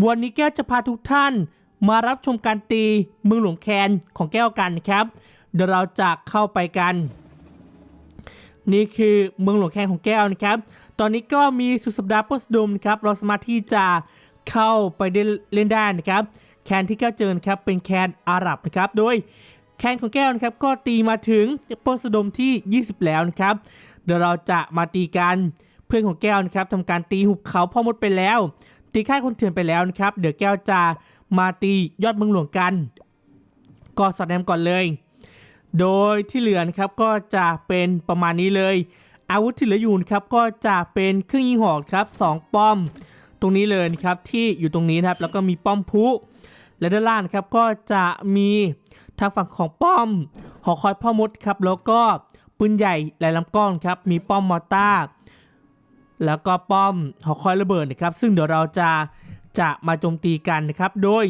วันนี้แก้วจะพาทุกท่านมารับชมการตีเมืองหลวงแคนของแก้วกันครับเดี๋ยวเราจะเข้าไปกัน นี่คือเมืองหลวงแคนของแก้วนะครับ ตอนนี้ก็มีสุดสัปดาห์โพสดุมครับเราสามารถที่จะเข้าไปเล่นได้นะครับ แคนที่แก้วเจอนะครับเป็นแคนอาหรับนะครับ โดยแคนของแก้วนะครับก็ตีมาถึงโพสดุมที่ 20 แล้วนะครับเดี๋ยวเราจะมาตีกันเพื่อนของแก้วนะครับทำการตีหุบเขาพ่อมดไปแล้ว ตีค่ายคนเถื่อนไปแล้วนะครับ เดี๋ยวแก้วจะมาตียอดเมืองหลวงกันก็สอดแนมก่อนเลย โดยที่เหลือนะครับก็จะเป็นประมาณนี้เลย อาวุธที่เหลืออยู่นะครับก็จะเป็นเครื่องยิงหอกครับสองป้อม ตรงนี้เลยนะครับที่อยู่ตรงนี้นะครับแล้วก็มีป้อมพุและด้านล่างครับก็จะมีทางฝั่งของป้อม หอคอยพ่อมดครับแล้วก็ปืนใหญ่หลายลำกล้องครับมีป้อมมอร์ต้าร์ แล้วก็ป้อมหอคอยระเบิดนะครับซึ่งเดี๋ยวเราจะจะมาโจมตีกันนะครับ โดย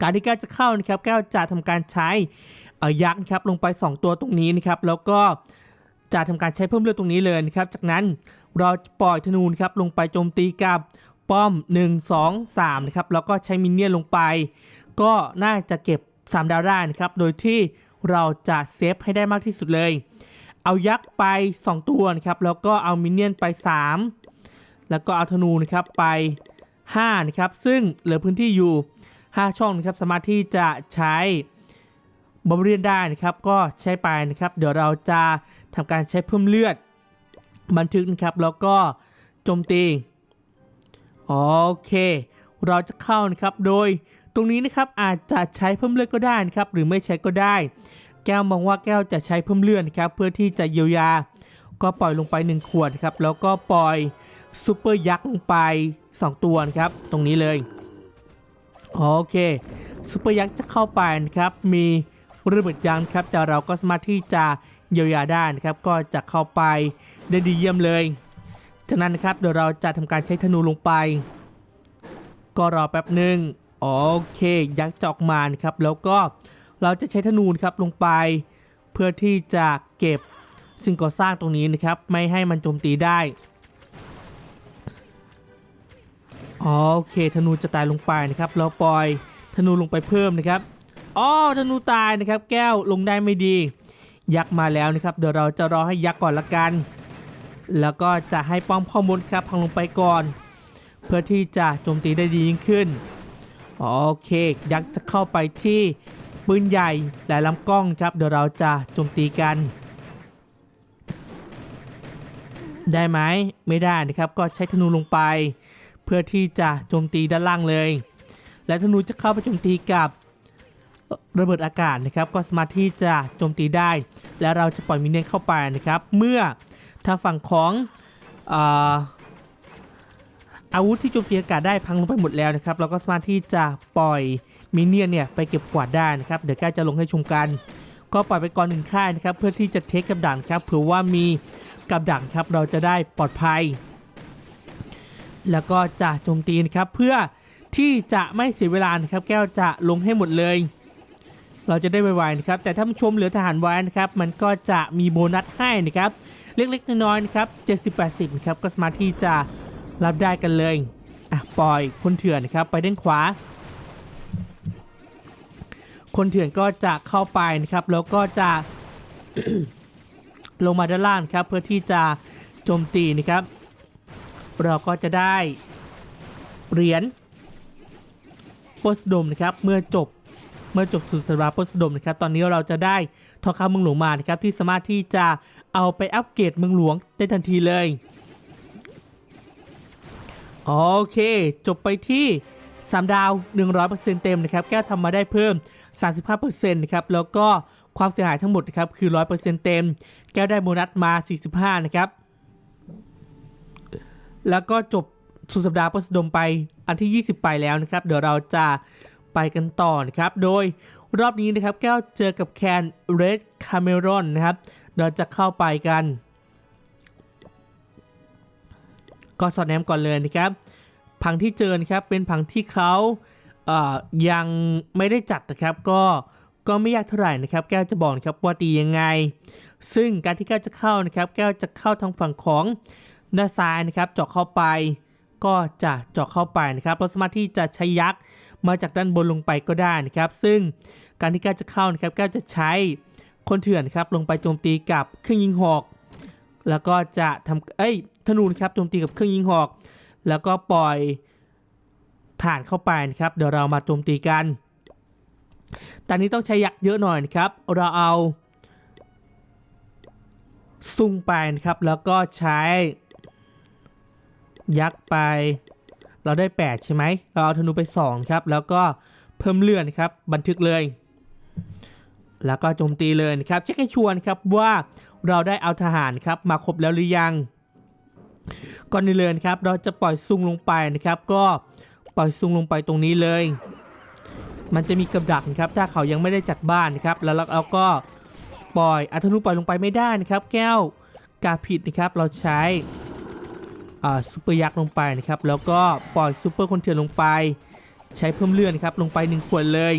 การที่แก้วจะเข้านะครับ แก้วจะทำการใช้ยักษ์ครับลงไป 2 ตัวตรงนี้นะครับ แล้วก็จะทำการใช้เพิ่มเลือดตรงนี้เลยนะครับ จากนั้นเราจะปล่อยธนูนครับลงไปโจมตีกับป้อม 1 2 3นะครับแล้วก็ใช้มินเนี่ยนลงไป ก็น่าจะเก็บ 3 ดาวได้นะครับ โดยที่เราจะเซฟให้ได้มากที่สุดเลย เอายักษ์ไป 2 ตัวนะครับ แล้วก็เอามินเนี่ยนไป 3 แล้วก็เอาธนูนะครับไป5นะครับ ซึ่งเหลือพื้นที่อยู่ 5 ช่องนะครับ สามารถที่จะใช้บอมเรียนได้นะครับ ก็ใช้ไปนะครับ เดี๋ยวเราจะทำการใช้เพิ่มเลือด บันทึกนะครับ แล้วก็โจมตี โอเค เราจะเข้านะครับ โดยตรงนี้นะครับอาจจะใช้เพิ่มเลือดก็ได้นะครับ หรือไม่ใช้ก็ได้ แก้วมองว่าแก้วจะใช้เพิ่มเลือดนครับเพื่อที่จะเยียวยา ก็ปล่อยลงไป 1 ขวดครับแล้วก็ปล่อยซูเปอร์ยักษ์ลงไป 2 ตัวครับตรงนี้เลยโอเคซูเปอร์ยักษ์จะเข้าไปนะครับมีระเบิดยักษ์ครับแต่เราก็สามารถที่จะเยียวยาได้นะครับก็จะเข้าไปได้ดีเยี่ยมเลย จากนั้นนะครับเดี๋ยวเราจะทำการใช้ธนูลงไป ก็รอแป๊บหนึ่งโอเค ยักษ์จะออกมานครับแล้วก็ เราจะใช้ธนูนครับลงไป เพื่อที่จะเก็บสิ่งก่อสร้างตรงนี้นะครับ ไม่ให้มันโจมตีได้โอเคธนูจะตายลงไปนะครับ เราปล่อยธนูลงไปเพิ่มนะครับอ๋อธนูตายนะครับ แก้วลงได้ไม่ดี ยักษ์มาแล้วนะครับ เดี๋ยวเราจะรอให้ยักษ์ก่อนละกัน แล้วก็จะให้ป้อมพ่อมดครับพังลงไปก่อน เพื่อที่จะโจมตีได้ดียิ่งขึ้นโอเค ยักษ์จะเข้าไปที่ ปืนใหญ่หลายลำกล้องครับเดี๋ยวเราจะโจมตีกัน ได้ไหมไม่ได้นะครับก็ใช้ธนูลงไป เพื่อที่จะโจมตีด้านล่างเลย และธนูจะเข้าไปโจมตีกับระเบิดอากาศนะครับ ก็สามารถที่จะโจมตีได้ และเราจะปล่อยมินเนี่ยนเข้าไปนะครับ เมื่อทางฝั่งของอาอาวุธที่โจมตีอากาศได้พังลงไปหมดแล้วนะครับ เราก็สามารถที่จะปล่อย มินเนี่ยนเนี่ยไปเก็บกวาดได้นะครับ เดี๋ยวใกล้จะลงให้ชมกัน ก็ปล่อยไปก่อนหนึ่งค่ายนะครับ เพื่อที่จะเทคกับดักครับเผื่อว่ามีกับดักครับเราจะได้ปลอดภัย แล้วก็จะโจมตีนะครับเพื่อที่จะไม่เสียเวลานะครับแก้วจะลงให้หมดเลย เราจะได้ไวๆนะครับ แต่ถ้าชมเหลือทหารไว้นะครับ มันก็จะมีโบนัสให้นะครับ เล็กๆน้อยๆนะครับ70-80นะครับก็สามารถที่จะรับได้กันเลยอะปล่อยคนเถื่อนนะครับไปด้านขวา คนเถื่อนก็จะเข้าไปนะครับแล้วก็จะ ลงมาด้านล่างครับ เพื่อที่จะโจมตีนะครับ เราก็จะได้เหรียญโพสดมนะครับเมื่อจบเมื่อจบสุดสัปดาห์โพสดมนะครับตอนนี้เราจะได้ทองคำเมืองหลวงมานะครับที่สามารถที่จะเอาไปอัปเกรดเมืองหลวงได้ทันทีเลยโอเค จบไปที่ 3 ดาว 100%เต็มนะครับ แก้วทำมาได้เพิ่ม 35%นะครับแล้วก็ความเสียหายทั้งหมดนะครับคือ 100%เต็ม แก้วได้โบนัสมา 45 นะครับ แล้วก็จบสุดสัปดาห์ประสดมไปอันที่ 20 ไปแล้วนะครับ เดี๋ยวเราจะไปกันต่อนะครับ โดยรอบนี้นะครับแก้วเจอกับแคนเรดคาเมรอนนะครับ เราจะเข้าไปกัน ก็สอดแนมก่อนเลยนะครับ ผังที่เจอนะครับเป็นผังที่เขา ยังไม่ได้จัดนะครับก็ก็ไม่ยากเท่าไหร่นะครับแก้วจะบอกนะครับว่าตียังไง ซึ่งการที่แก้วจะเข้านะครับ แก้วจะเข้าทางฝั่งของด้านซ้ายนะครับเจาะเข้าไป ก็จะเจาะเข้าไปนะครับเราสามารถที่จะใช้ยักษ์มาจากด้านบนลงไปก็ได้นะครับ ซึ่งการที่แก้วจะเข้านะครับแก้วจะใช้คนเถื่อนครับลงไปโจมตีกับเครื่องยิงหอก แล้วก็จะทำเอ้ยธนูนครับโจมตีกับเครื่องยิงหอก แล้วก็ปล่อย ฐานเข้าไปนะครับ เดี๋ยวเรามาโจมตีกัน ตอนนี้ต้องใช้ยักษ์เยอะหน่อยนะครับ เราเอาซุ่งไปนะครับ แล้วก็ใช้ ยักษ์ไป เราได้ 8 ใช่ไหม เราเอาธนูไป 2 ครับ แล้วก็เพิ่มเลื่อนครับ บันทึกเลย แล้วก็โจมตีเลยนะครับ เช็คให้ชวนครับว่าเราได้เอาทหารครับมาครบแล้วหรือยัง ก่อนอื่นเลยนครับ เราจะปล่อยซุ่งลงไปนะครับ ก็ ปล่อยซุงลงไปตรงนี้เลย มันจะมีกับดักนะครับ ถ้าเขายังไม่ได้จัดบ้านนะครับ แล้วเราก็ปล่อยอัธนูปล่อยลงไปไม่ได้นะครับ แก้วกาผิดนะครับ เราใช้อ่าซูเปอร์ยักษ์ลงไปนะครับ แล้วก็ปล่อยซูเปอร์คนเถื่อนลงไป ใช้เพิ่มเลื่อนครับ ลงไปหนึ่งขวดเลย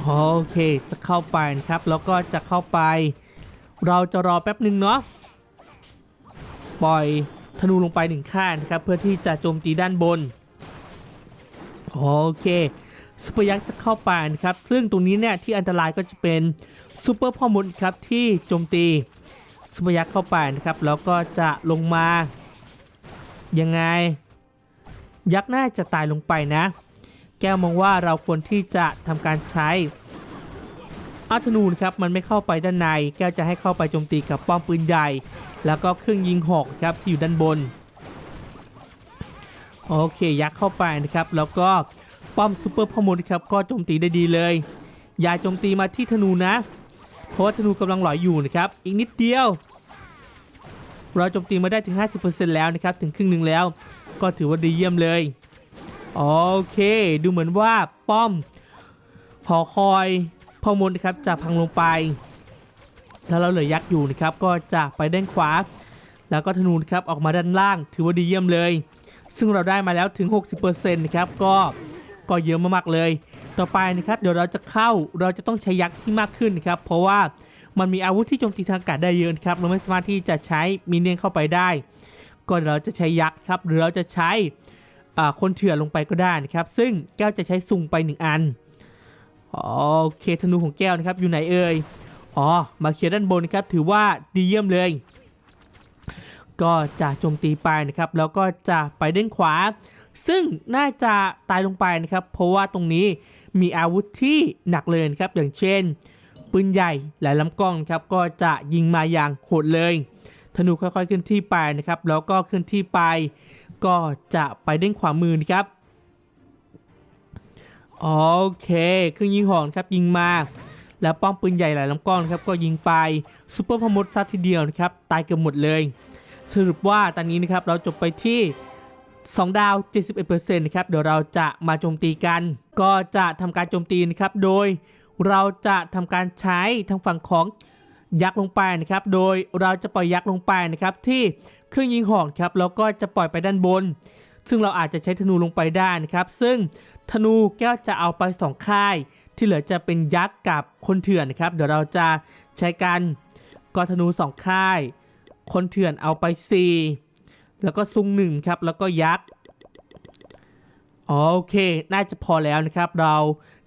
โอเค จะเข้าไปนะครับ แล้วก็จะเข้าไป เราจะรอแป๊บหนึ่งเนาะ ปล่อย ธนูลงไปหนึ่งข้างนะครับเพื่อที่จะโจมตีด้านบนโอเคซูเปอร์ยักษ์จะเข้าไปนะครับซึ่งตรงนี้เนี่ยที่อันตรายก็จะเป็นซูเปอร์พ่อมดครับที่โจมตีซูเปอร์ยักษ์เข้าไปนะครับแล้วก็จะลงมา ยังไง ยักษ์น่าจะตายลงไปนะ แก้วมองว่าเราควรที่จะทำการใช้อาธนูนครับมันไม่เข้าไปด้านใน แก้วจะให้เข้าไปโจมตีกับป้อมปืนใหญ่ แล้วก็เครื่องยิงหอกครับที่อยู่ด้านบน โอเคยักเข้าไปนะครับ แล้วก็ป้อมซูเปอร์พอมดครับก็โจมตีได้ดีเลย อย่าโจมตีมาที่ธนูนะ เพราะว่าธนูกำลังหลอยอยู่นะครับ อีกนิดเดียว เราโจมตีมาได้ถึง 50%แล้วนะครับ ถึงครึ่งหนึ่งแล้ว ก็ถือว่าดีเยี่ยมเลย โอเค ดูเหมือนว่าป้อมหอคอยพอมดนะครับจะพังลงไป แล้วเราเหลือยักษ์อยู่นะครับก็จะไปด้านขวา แล้วก็ธนูครับออกมาด้านล่าง ถือว่าดีเยี่ยมเลย ซึ่งเราได้มาแล้วถึง 60%นะครับก็ก็เยอะมากๆเลย ต่อไปนะครับเดี๋ยวเราจะเข้าเราจะต้องใช้ยักษ์ที่มากขึ้นนะครับเพราะว่ามันมีอาวุธที่โจมตีทางอากาศได้เยอะครับเราไม่สามารถที่จะใช้มินเนี่ยนเข้าไปได้ก็เดี๋ยวเราจะใช้ยักษ์ครับหรือเราจะใช้คนเถื่อนลงไปก็ได้นะครับซึ่งแก้วจะใช้ซุงไปหนึ่งอันโอเคธนูของแก้วนะครับอยู่ไหนเอ่ย อ๋อ มาเคลียร์ด้านบนครับ ถือว่าดีเยี่ยมเลย ก็จะโจมตีไปนะครับ แล้วก็จะไปด้านขวา ซึ่งน่าจะตายลงไปนะครับ เพราะว่าตรงนี้มีอาวุธที่หนักเลยครับ อย่างเช่น ปืนใหญ่หลายลำกล้องครับ ก็จะยิงมาอย่างโหดเลย ธนูค่อยๆขึ้นที่ไปนะครับ แล้วก็ขึ้นที่ไป ก็จะไปด้านขวามือนะครับ โอเค เครื่องยิงหอกครับยิงมา แล้วป้อมปืนใหญ่หลายลำกล้องนะครับก็ยิงไปซูเปอร์พมดซัดทีเดียวนะครับตายเกือบหมดเลย สรุปว่าตอนนี้นะครับเราจบไปที่ 2 ดาว 71%นะครับเดี๋ยวเราจะมาโจมตีกัน ก็จะทำการโจมตีนะครับโดยเราจะทำการใช้ทางฝั่งของยักษ์ลงไปนะครับ โดยเราจะปล่อยยักษ์ลงไปนะครับที่เครื่องยิงหอกครับแล้วก็จะปล่อยไปด้านบน ซึ่งเราอาจจะใช้ธนูลงไปได้นะครับ ซึ่งธนูแก้วจะเอาไปสองค่าย ที่เหลือจะเป็นยักษ์กับคนเถื่อนนะครับ เดี๋ยวเราจะใช้กันก็ธนูสองค่าย คนเถื่อนเอาไป 4 แล้วก็ซุงหนึ่งครับ แล้วก็ยักษ์โอเคน่าจะพอแล้วนะครับ เรา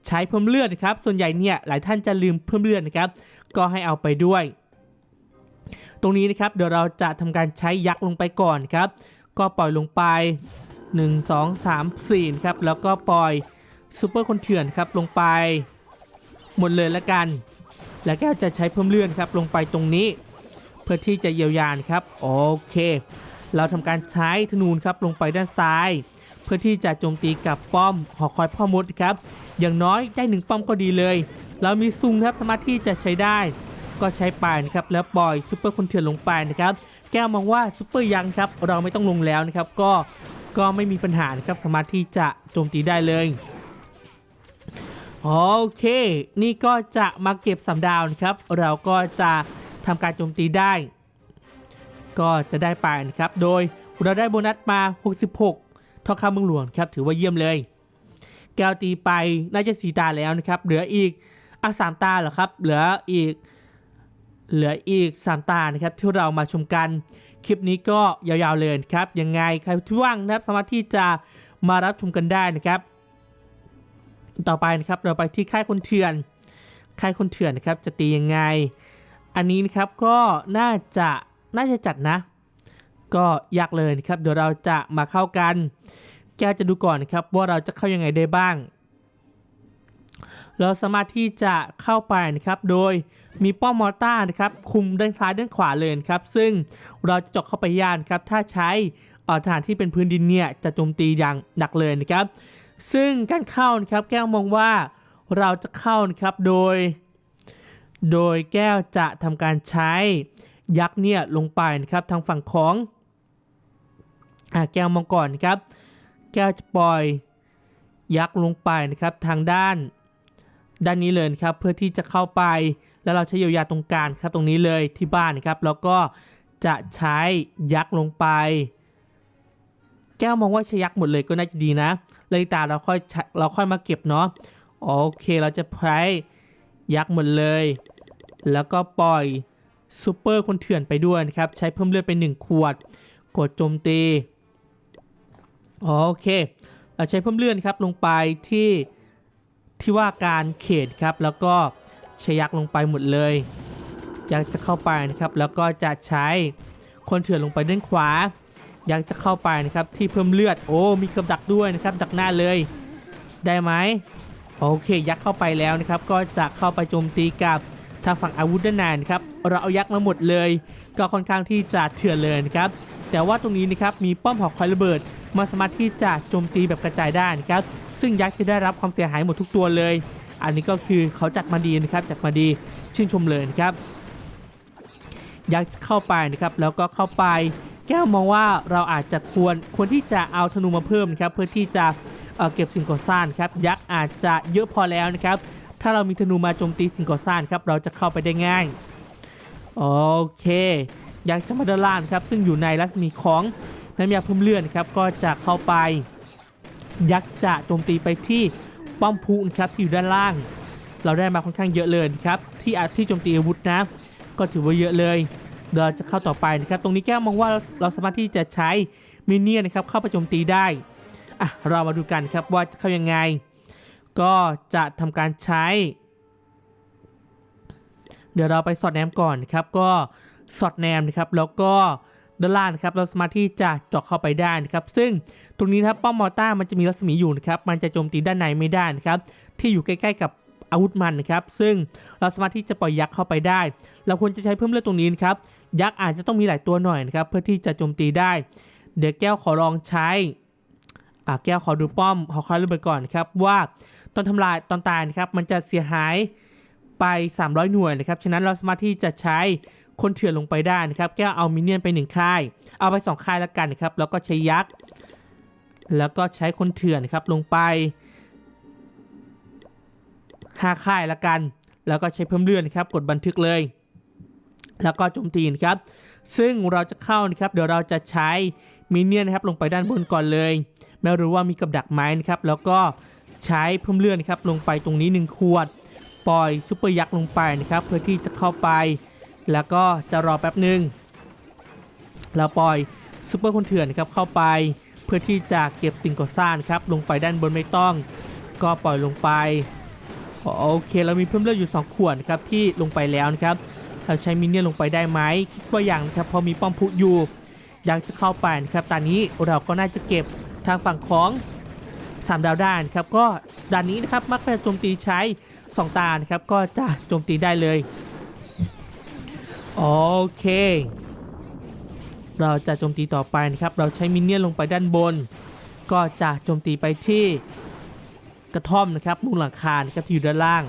ใช้เพิ่มเลือดนะครับ ส่วนใหญ่เนี่ยหลายท่านจะลืมเพิ่มเลือดนะครับ ก็ให้เอาไปด้วย ตรงนี้นะครับเดี๋ยวเราจะทำการใช้ยักษ์ลงไปก่อนครับ ก็ปล่อยลงไป 1 2 3 4ครับแล้วก็ปล่อย ซูเปอร์คนเถื่อนครับลงไป หมดเลยละกัน แล้วแก็จะใช้เพิ่มเลื่อดครับลงไปตรงนี้ เพื่อที่จะเยียวยานครับโอเค เราทำการใช้ธนูครับลงไปด้านซ้าย เพื่อที่จะโจมตีกับป้อมหอคอยพ่อมดครับ อย่างน้อยได้หนึ่งป้อมก็ดีเลย เรามีซุงครับสามารถที่จะใช้ได้ ก็ใช้ไปนะครับแล้วปล่อยซูเปอร์คนเถื่อนลงไปนะครับแก้วมองว่าซูเปอร์ยังครับเราไม่ต้องลงแล้วนะครับก็ก็ไม่มีปัญหานะครับสามารถที่จะโจมตีได้เลย โอเค นี่ก็จะมาเก็บสามดาวนะครับ เราก็จะทำการโจมตีได้ ก็จะได้ไปนะครับ โดยเราได้โบนัสมา 66ทองคำเมืองหลวงครับ ถือว่าเยี่ยมเลย แก้วตีไปน่าจะสีตาแล้วนะครับ เหลืออีกอะสามตาเหรอครับ เหลืออีก เหลืออีก3ตานะครับ ที่เรามาชมกัน คลิปนี้ก็ยาวๆเลยครับ ยังไงใครที่ว่างนะครับ สามารถที่จะมารับชมกันได้นะครับ ต่อไปนะครับเราไปที่ค่ายคนเถื่อน ค่ายคนเถื่อนนะครับจะตียังไง อันนี้นะครับก็น่าจะน่าจะจัดนะ ก็ยากเลยนะครับเดี๋ยวเราจะมาเข้ากัน แกจะดูก่อนนะครับว่าเราจะเข้ายังไงได้บ้าง เราสามารถที่จะเข้าไปนะครับโดยมีป้อมมอต้าร์นะครับคุมด้านซ้ายด้านขวาเลยนะครับ ซึ่งเราจะเจาะเข้าไปย่านครับถ้าใช้อ่อฐานที่เป็นพื้นดินเนี่ยจะโจมตีอย่างหนักเลยนะครับ ซึ่งการเข้านะครับแก้วมองว่าเราจะเข้านะครับโดย โดยแก้วจะทำการใช้ยักษ์เนี่ยลงไปนะครับทางฝั่งของอ่าแก้วมองก่อนนะครับ แก้วจะปล่อยยักษ์ลงไปนะครับทางด้าน ด้านนี้เลยนะครับเพื่อที่จะเข้าไปแล้วเราใช้เยียวยาตรงกลางครับตรงนี้เลยที่บ้านนะครับแล้วก็จะใช้ยักษ์ลงไป แก้วมองว่าใช้ยักษ์หมดเลยก็น่าจะดีนะ เลยตาเราค่อยเราค่อยมาเก็บเนาะโอเคเราจะใช้ยักษ์หมดเลย แล้วก็ปล่อยซูเปอร์คนเถื่อนไปด้วยนะครับใช้เพิ่มเลือดไป 1 ขวด กดโจมตีโอเคเราใช้เพิ่มเลือดครับลงไปที่ที่ว่าการเขตครับแล้วก็ใช้ยักษ์ลงไปหมดเลยอยากจะเข้าไปนะครับแล้วก็จะใช้คนเถื่อนลงไปด้านขวา อยากจะเข้าไปนะครับที่เพิ่มเลือดโอ้มีกับดักด้วยนะครับดักหน้าเลย ได้ไหมโอเค ยักษ์เข้าไปแล้วนะครับ ก็จะเข้าไปโจมตีกับทางฝั่งอาวุธด้านในนะครับเราเอายักษ์มาหมดเลย ก็ค่อนข้างที่จะเถื่อนเลยนะครับแต่ว่าตรงนี้นะครับมีป้อมหอกคอยระเบิดมาสามารถที่จะโจมตีแบบกระจายได้นะครับซึ่งยักษ์จะได้รับความเสียหายหมดทุกตัวเลย อันนี้ก็คือเขาจัดมาดีนะครับจัดมาดีชื่นชมเลยนะครับยักษ์จะเข้าไปนะครับแล้วก็เข้าไป แก้วมองว่าเราอาจจะควรควรที่จะเอาธนูมาเพิ่มนะครับเพื่อที่จะเเก็บสิ่งก่อสร้างครับยักษ์อาจจะเยอะพอแล้วนะครับ ถ้าเรามีธนูมาโจมตีสิ่งก่อสร้างครับเราจะเข้าไปได้ง่ายโอเคยักษ์จะมาด้านล่างครับซึ่งอยู่ในรัศมีของน้ำยาเพิ่มเลือดนครับก็จะเข้าไป ยักษ์จะโจมตีไปที่ป้อมพุนครับที่อยู่ด้านล่าง เราได้มาค่อนข้างเยอะเลยครับที่อาที่โจมตีอาวุธนะ ก็ถือว่าเยอะเลย เดี๋ยวจะเข้าต่อไปนะครับ ตรงนี้แก้วมองว่าเราสามารถที่จะใช้มินเนี่ยนะครับเข้าไปโจมตีได้อะเรามาดูกันครับว่าจะเข้ายังไง ก็จะทำการใช้ เดี๋ยวเราไปสอดแนมก่อนนะครับ ก็สอดแนมนะครับแล้วก็ด้านล่างนะครับเราสามารถที่จะเจาะเข้าไปได้นะครับ ซึ่งตรงนี้นะครับป้อมมอร์ต้ามันจะมีรัศมีอยู่นะครับ มันจะโจมตีด้านในไม่ได้นะครับ ที่อยู่ใกล้ๆกับอาวุธมันนะครับ ซึ่งเราสามารถที่จะปล่อยยักษ์เข้าไปได้ เราควรจะใช้เพิ่มเลือดตรงนี้นะครับ ยักษ์อาจจะต้องมีหลายตัวหน่อยนะครับเพื่อที่จะโจมตีได้ เดี๋ยวแก้วขอลองใช้อ่าแก้วขอดูป้อมหอคอยระเบิดก่อนครับว่าตอนทำลายตอนตายนะครับมันจะเสียหายไป 300 หน่วยนะครับฉะนั้นเราสามารถที่จะใช้คนเถื่อนลงไปได้นะครับแก้วเอามินเนี่ยนไปหนึ่งค่าย เอาไปสองค่ายแล้วกันนะครับแล้วก็ใช้ยักษ์แล้วก็ใช้คนเถื่อนครับลงไปห้าค่ายละกัน แล้วก็ใช้เพิ่มเลือดนครับกดบันทึกเลย แล้วก็โจมตีนะครับ ซึ่งเราจะเข้านะครับ เดี๋ยวเราจะใช้มินเนี่ยนนะครับลงไปด้านบนก่อนเลย ไม่รู้ว่ามีกับดักไหมนะครับ แล้วก็ใช้เพิ่มเลือดนครับลงไปตรงนี้ 1 ขวด ปล่อยซุปเปอร์ยักษ์ลงไปนะครับ เพื่อที่จะเข้าไป แล้วก็จะรอแป๊บหนึ่งแล้วปล่อยซุปเปอร์คนเถื่อนนะครับเข้าไป เพื่อที่จะเก็บสิ่งก่อสร้างครับลงไปด้านบนไม่ต้อง ก็ปล่อยลงไปโอเคเรามีเพิ่มเลือดอยู่ 2 ขวดครับที่ลงไปแล้วนะครับ เราใช้มินเนี่ยนลงไปได้ไหมคิดว่าอย่างนะครับพอมีป้อมพุอยู่อยากจะเข้าไปนะครับตอนนี้เราก็น่าจะเก็บทางฝั่งของ3ดาวด้านครับก็ด่านนี้นะครับมักจะโจมตีใช้2ตานะครับก็จะโจมตีได้เลยโอเค เราจะโจมตีต่อไปนะครับ เราใช้มินเนี่ยนลงไปด้านบน ก็จะโจมตีไปที่กระท่อมนะครับมุงหลังคานะครับที่อยู่ด้านล่าง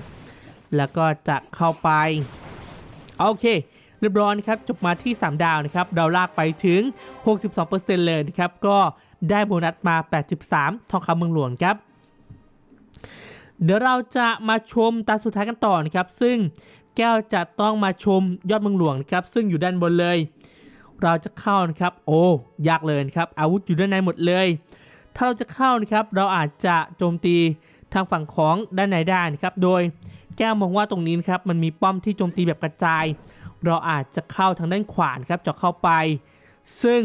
แล้วก็จะเข้าไป โอเคเรียบร้อยนะครับจบมาที่ 3 ดาวนะครับเราลากไปถึง 62%เลยนะครับก็ได้โบนัสมา 83 ทองคำเมืองหลวงครับ เดี๋ยวเราจะมาชมตาสุดท้ายกันต่อนะครับ ซึ่งแก้วจะต้องมาชมยอดเมืองหลวงนะครับ ซึ่งอยู่ด้านบนเลย เราจะเข้านะครับ โอ้ยากเลยครับ อาวุธอยู่ด้านในหมดเลย ถ้าเราจะเข้านะครับ เราอาจจะโจมตีทางฝั่งของด้านในได้นะครับ โดย แก้วมองว่าตรงนี้ครับมันมีป้อมที่โจมตีแบบกระจาย เราอาจจะเข้าทางด้านขวานครับเจาะเข้าไป ซึ่ง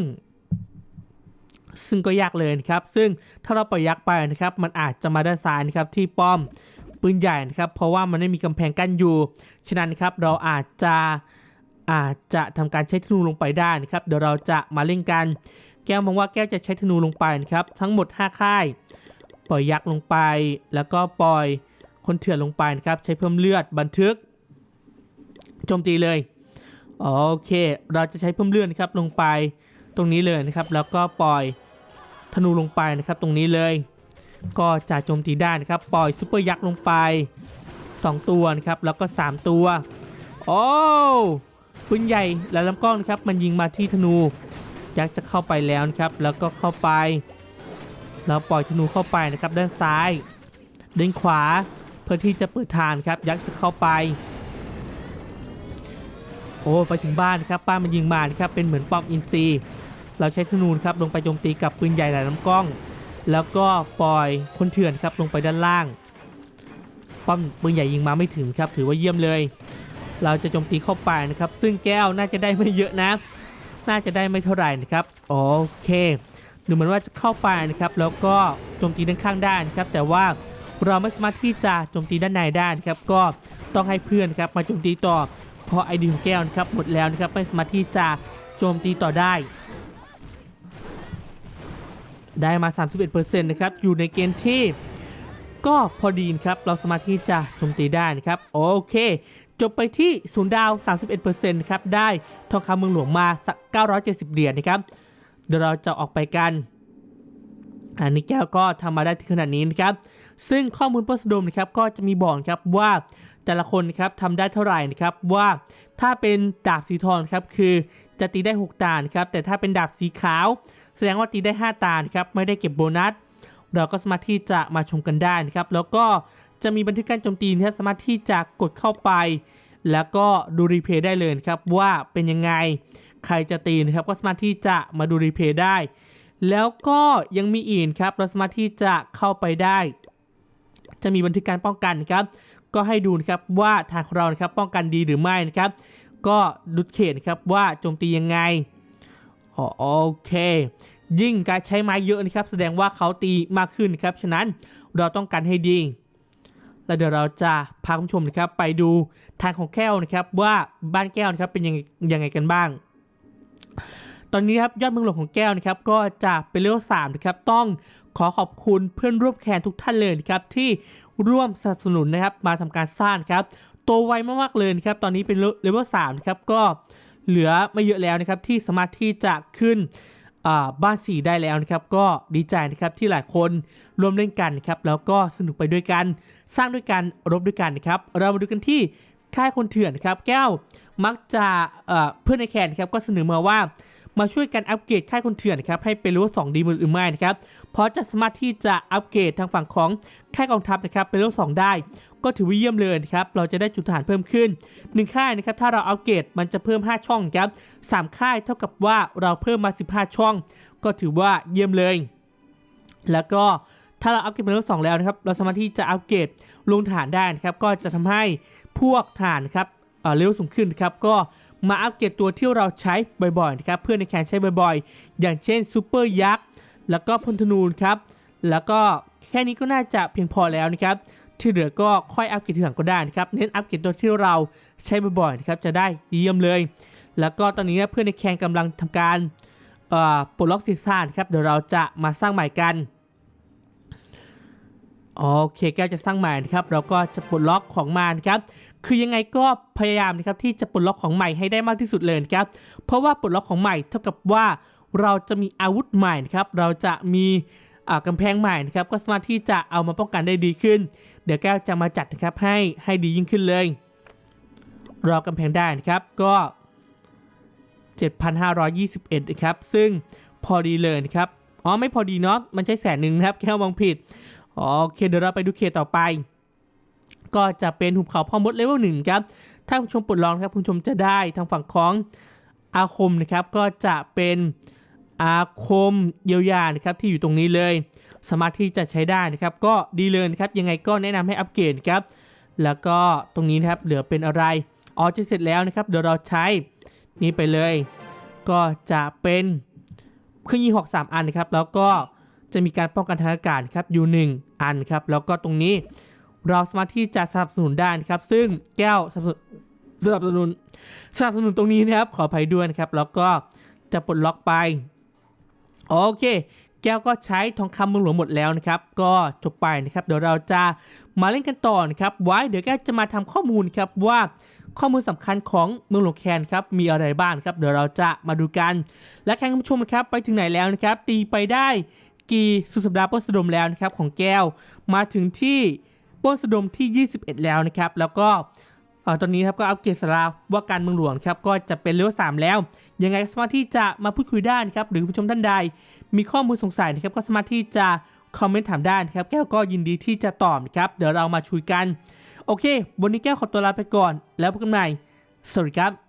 ซึ่งก็ยากเลยนะครับ ซึ่งถ้าเราปล่อยยักษ์ไปนะครับ มันอาจจะมาด้านซ้ายนะครับที่ป้อมปืนใหญ่นะครับ เพราะว่ามันไม่มีกำแพงกั้นอยู่ ฉะนั้นครับเราอาจจะอาจจะทำการใช้ธนูลงไปได้นะครับ เดี๋ยวเราจะมาเล่นกัน แก้วมองว่าแก้วจะใช้ธนูลงไปนะครับ ทั้งหมด 5 ค่าย ปล่อยยักษ์ลงไป แล้วก็ปล่อย คนเถื่อนลงไปนะครับ ใช้เพิ่มเลือดบันทึกโจมตีเลยโอเค เราจะใช้เพิ่มเลือดนะครับลงไปตรงนี้เลยนะครับ แล้วก็ปล่อยธนูลงไปนะครับ ตรงนี้เลย ก็จะโจมตีได้นะครับ ปล่อยซุปเปอร์ยักษ์ลงไป 2 ตัวนะครับ แล้วก็ 3 ตัวโอ้ปืนใหญ่และลำกล้องนะครับ มันยิงมาที่ธนูยักษ์จะเข้าไปแล้วนะครับ แล้วก็เข้าไป เราปล่อยธนูเข้าไปนะครับ ด้านซ้าย ด้านขวา เพื่อที่จะเปิดทางครับยักษ์จะเข้าไป โอ้ไปถึงบ้านครับบ้านมันยิงมานครับเป็นเหมือนป้อมอินซีเราใช้ธนูครับลงไปโจมตีกับปืนใหญ่หลายลำกล้อง แล้วก็ปล่อยคนเถื่อนครับลงไปด้านล่าง ป้อมปืนใหญ่ยิงมาไม่ถึงครับถือว่าเยี่ยมเลย เราจะโจมตีเข้าไปนะครับ ซึ่งแก้วน่าจะได้ไม่เยอะนะ น่าจะได้ไม่เท่าไหร่นะครับโอเคดูเหมือนว่าจะเข้าไปนะครับ แล้วก็โจมตีด้านข้างได้นะครับแต่ว่า เราไม่สามารถที่จะโจมตีด้านในได้นะครับก็ต้องให้เพื่อนครับมาโจมตีต่อเพราะไอดีของแก้วนะครับหมดแล้วนะครับไม่สามารถที่จะโจมตีต่อได้ ได้มา 31%นะครับอยู่ในเกณฑ์ที่ก็พอดีนะครับเราสามารถที่จะโจมตีได้นะครับโอเค จบไปที่ศูนย์ดาว 31%นะครับได้ทองคำเมืองหลวงมาสัก970 เหรียญนะครับเดี๋ยวเราจะออกไปกัน อันนี้แก้วก็ทำมาได้ถึงขนาดนี้นะครับ ซึ่งข้อมูลโพสต์โดมนะครับก็จะมีบอกครับว่าแต่ละคนครับทำได้เท่าไหร่นะครับว่าถ้าเป็นดาบสีทองครับคือจะตีได้ 6 ตานครับแต่ถ้าเป็นดาบสีขาว แสดงว่าตีได้ 5 ตานครับไม่ได้เก็บโบนัส เราก็สามารถที่จะมาชมกันได้นะครับแล้วก็จะมีบันทึกการโจมตีนะครับสามารถที่จะกดเข้าไป แล้วก็ดูรีเพย์ได้เลยครับว่าเป็นยังไงใครจะตีนะครับก็สามารถที่จะมาดูรีเพย์ได้ แล้วก็ยังมีอีกครับเราสามารถที่จะเข้าไปได้ จะมีบันทึกการป้องกันครับก็ให้ดูนะครับว่าทางของเรานะครับป้องกันดีหรือไม่นะครับ ก็ดุดเขตครับว่าโจมตียังไงโอเค ยิ่งการใช้ไม้เยอะนะครับ แสดงว่าเขาตีมากขึ้นครับฉะนั้นเราต้องการให้ดี แล้วเดี๋ยวเราจะพาคุณผู้ชมนะครับไปดูทางของแก้วนะครับว่าบ้านแก้วนะครับเป็นยังไงยังไงกันบ้าง ตอนนี้ครับยอดเมืองหลวงของแก้วนะครับก็จะเป็นเลเวลสามนะครับต้อง ขอขอบคุณเพื่อนร่วมแคนทุกท่านเลยครับที่ร่วมสนับสนุนนะครับมาทำการสร้างครับโตไวมากๆเลยครับตอนนี้เป็นเลเวลสามครับก็เหลือไม่เยอะแล้วนะครับที่สามารถที่จะขึ้นบ้านสีได้แล้วนะครับ ก็ดีใจนะครับที่หลายคนร่วมเล่นกันนะครับแล้วก็สนุกไปด้วยกัน สร้างด้วยกันรบด้วยกันนะครับ เรามาดูกันที่ค่ายคนเถื่อนนครับ แก้วมักจะเพื่อนในแคนครับก็เสนอมาว่า มาช่วยกันอัปเกรดค่ายคนเถื่อนนะครับให้เป็นเลเวลสองดีหรือไม่นะครับเพราะจะสามารถที่จะอัปเกรดทางฝั่งของค่ายกองทัพนะครับเป็นเลเวลสองได้ ก็ถือว่าเยี่ยมเลยนะครับเราจะได้จุดฐานเพิ่มขึ้น 1 ค่ายนะครับถ้าเราอัปเกรดมันจะเพิ่ม 5 ช่องครับ3ค่ายเท่ากับว่าเราเพิ่มมา 15 ช่อง ก็ถือว่าเยี่ยมเลย แล้วก็ถ้าเราอัปเกรดเป็นเลเวลสองแล้วนะครับเราสามารถที่จะอัปเกรดลงฐานได้นะครับก็จะทำให้พวกฐานครับเออเลเวลสูงขึ้นนะครับก็ มาอัปเกรดตัวที่เราใช้บ่อยๆนะครับเพื่อนในแคนใช้บ่อยๆ อย่างเช่นซูเปอร์ยักษ์แล้วก็พลธนูนครับแล้วก็แค่นี้ก็น่าจะเพียงพอแล้วนะครับที่เหลือก็ค่อยอัปเกรดทีหลังก็ได้นะครับเน้นอัปเกรดตัวที่เราใช้บ่อยๆนะครับจะได้เยี่ยมเลย แล้วก็ตอนนี้เพื่อนในแคนกำลังทำการเอ่อปลดล็อกซีซ่านครับเดี๋ยวเราจะมาสร้างใหม่กันโอเคแก้วจะสร้างใหม่นะครับ เราก็จะปลดล็อกของมานะครับ คือยังไงก็พยายามนะครับที่จะปลดล็อกของใหม่ให้ได้มากที่สุดเลยนะครับ เพราะว่าปลดล็อกของใหม่เท่ากับว่าเราจะมีอาวุธใหม่นะครับ เราจะมีอ่ากำแพงใหม่นะครับ ก็สามารถที่จะเอามาป้องกันได้ดีขึ้น เดี๋ยวแก้วจะมาจัดนะครับให้ให้ดียิ่งขึ้นเลย รอกำแพงได้นะครับก็ 7,521นะครับซึ่งพอดีเลยนะครับอ๋อไม่พอดีเนาะมันใช่แสนหนึ่งนะครับแค่มองผิดโอเคเดี๋ยวเราไปดูเคต่อไป ก็จะเป็นหุบเขาพ่อมดเลเวลหนึ่งครับ ถ้าคุณผู้ชมปลดลองครับคุณผู้ชมจะได้ทางฝั่งของอาคมนะครับก็จะเป็นอาคมเยียวยานะครับที่อยู่ตรงนี้เลย สามารถที่จะใช้ได้นะครับก็ดีเลยนะครับยังไงก็แนะนำให้อัปเกรดครับแล้วก็ตรงนี้นะครับเหลือเป็นอะไรอ๋อจะเสร็จแล้วนะครับเดี๋ยวเราใช้นี่ไปเลย ก็จะเป็นเครื่องยิงหอกสามอันนะครับแล้วก็จะมีการป้องกันทางอากาศครับอยู่หนึ่งอันครับแล้วก็ตรงนี้ เราสามารถที่จะสนับสนุนได้นะครับ ซึ่งแก้วสนับสนุนสนับสนุนสนับสนุนตรงนี้นะครับ ขออภัยด้วยนะครับ แล้วก็จะปลดล็อกไป โอเค แก้วก็ใช้ทองคำมือหลวงหมดแล้วนะครับ ก็จบไปนะครับ เดี๋ยวเราจะมาเล่นกันต่อนะครับ ไว้เดี๋ยวแก้วจะมาทำข้อมูลครับว่าข้อมูลสำคัญของเมืองหลวงแคนครับมีอะไรบ้างครับ เดี๋ยวเราจะมาดูกัน และแข่งผู้ชมนะครับไปถึงไหนแล้วนะครับ ตีไปได้กี่สุดสัปดาห์ปสดมแล้วนะครับของแก้วมาถึงที่ ป้นสะดมที่ 21 แล้วนะครับ แล้วก็ตอนนี้ครับก็อัปเกรดสลาว่าการเมืองหลวงครับก็จะเป็นเลเวล3แล้ว ยังไงก็สามารถที่จะมาพูดคุยได้นะครับหรือผู้ชมท่านใด มีข้อมูลสงสัยนะครับก็สามารถที่จะคอมเมนต์ถามได้นะครับ แก้วก็ยินดีที่จะตอบนะครับ เดี๋ยวเรามาชุยกัน โอเค วันนี้แก้วขอตัวลาไปก่อน แล้วพบกันใหม่สวัสดีครับ